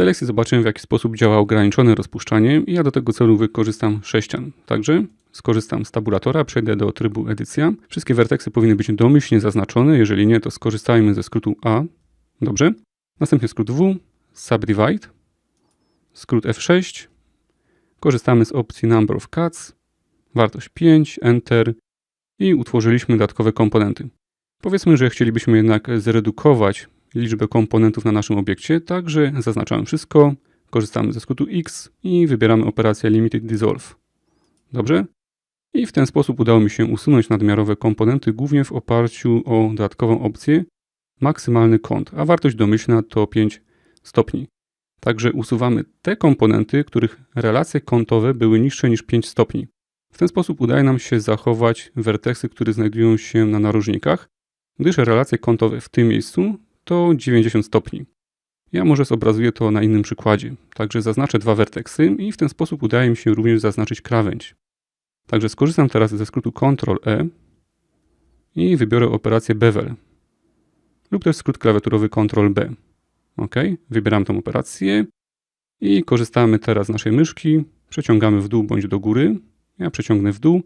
tej lekcji zobaczymy w jaki sposób działa ograniczone rozpuszczanie i ja do tego celu wykorzystam sześcian. Także skorzystam z tabulatora, przejdę do trybu edycja. Wszystkie werteksy powinny być domyślnie zaznaczone, jeżeli nie to skorzystajmy ze skrótu A. Dobrze. Następnie skrót W, subdivide, skrót F6, korzystamy z opcji number of cuts, wartość 5, enter i utworzyliśmy dodatkowe komponenty. Powiedzmy, że chcielibyśmy jednak zredukować liczbę komponentów na naszym obiekcie, także zaznaczamy wszystko, korzystamy ze skrótu X i wybieramy operację Limited Dissolve. Dobrze? I w ten sposób udało mi się usunąć nadmiarowe komponenty, głównie w oparciu o dodatkową opcję maksymalny kąt, a wartość domyślna to 5 stopni. Także usuwamy te komponenty, których relacje kątowe były niższe niż 5 stopni. W ten sposób udaje nam się zachować werteksy, które znajdują się na narożnikach, gdyż relacje kątowe w tym miejscu to 90 stopni. Ja może zobrazuję to na innym przykładzie. Także zaznaczę dwa werteksy i w ten sposób udaje mi się również zaznaczyć krawędź. Także skorzystam teraz ze skrótu Ctrl-E i wybiorę operację Bevel lub też skrót klawiaturowy Ctrl-B. OK, wybieram tą operację i korzystamy teraz z naszej myszki, przeciągamy w dół bądź do góry. Ja przeciągnę w dół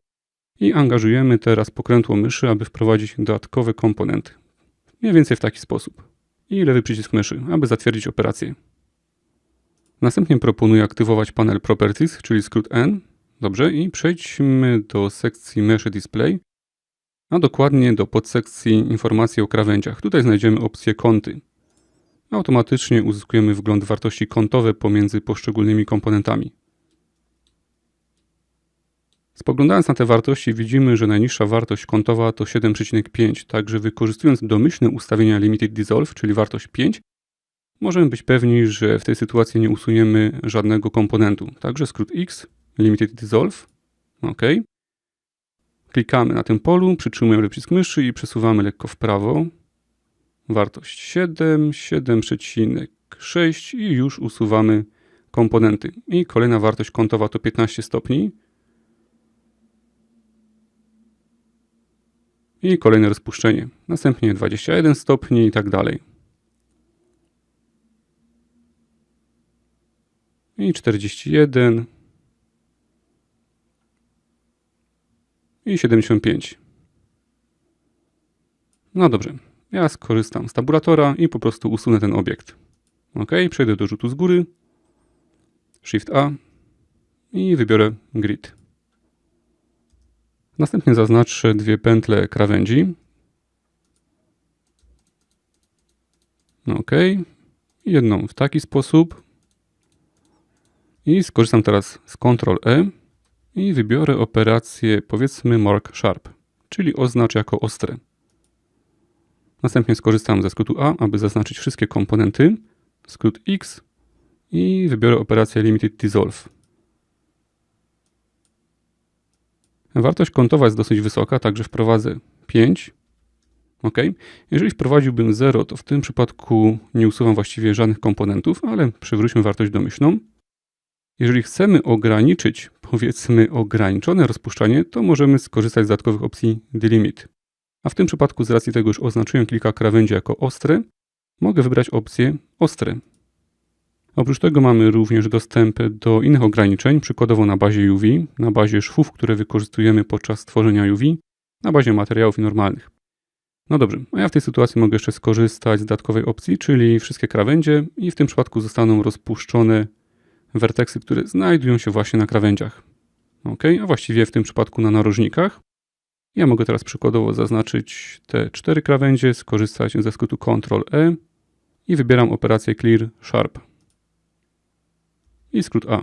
i angażujemy teraz pokrętło myszy, aby wprowadzić dodatkowe komponenty. Mniej więcej w taki sposób. I lewy przycisk myszy, aby zatwierdzić operację. Następnie proponuję aktywować panel Properties, czyli skrót N. Dobrze, i przejdźmy do sekcji Mesh Display, a dokładnie do podsekcji informacji o krawędziach. Tutaj znajdziemy opcję kąty. Automatycznie uzyskujemy wgląd wartości kątowe pomiędzy poszczególnymi komponentami. Spoglądając na te wartości widzimy, że najniższa wartość kątowa to 7,5, także wykorzystując domyślne ustawienia Limited Dissolve, czyli wartość 5, możemy być pewni, że w tej sytuacji nie usuniemy żadnego komponentu. Także skrót X, Limited Dissolve, OK. Klikamy na tym polu, przytrzymujemy przycisk myszy i przesuwamy lekko w prawo. Wartość 7, 7,6 i już usuwamy komponenty. I kolejna wartość kątowa to 15 stopni. I kolejne rozpuszczenie. Następnie 21 stopni i tak dalej. I 41 i 75. No dobrze, ja skorzystam z tabulatora i po prostu usunę ten obiekt. OK, przejdę do rzutu z góry, Shift A i wybiorę grid. Następnie zaznaczę dwie pętle krawędzi. OK. Jedną w taki sposób. I skorzystam teraz z Ctrl-E i wybiorę operację powiedzmy Mark Sharp, czyli oznacz jako ostre. Następnie skorzystam ze skrótu A, aby zaznaczyć wszystkie komponenty, skrót X i wybiorę operację Limited Dissolve. Wartość kątowa jest dosyć wysoka, także wprowadzę 5. OK. Jeżeli wprowadziłbym 0, to w tym przypadku nie usuwam właściwie żadnych komponentów, ale przywróćmy wartość domyślną. Jeżeli chcemy ograniczyć, powiedzmy, ograniczone rozpuszczanie, to możemy skorzystać z dodatkowych opcji Delimit. A w tym przypadku, z racji tego, że oznaczyłem kilka krawędzi jako ostre, mogę wybrać opcję ostre. Oprócz tego mamy również dostęp do innych ograniczeń, przykładowo na bazie UV, na bazie szwów, które wykorzystujemy podczas tworzenia UV, na bazie materiałów normalnych. No dobrze, a ja w tej sytuacji mogę jeszcze skorzystać z dodatkowej opcji, czyli wszystkie krawędzie i w tym przypadku zostaną rozpuszczone werteksy, które znajdują się właśnie na krawędziach. Ok, a właściwie w tym przypadku na narożnikach. Ja mogę teraz przykładowo zaznaczyć te cztery krawędzie, skorzystać ze skrótu Ctrl-E i wybieram operację Clear Sharp i skrót A.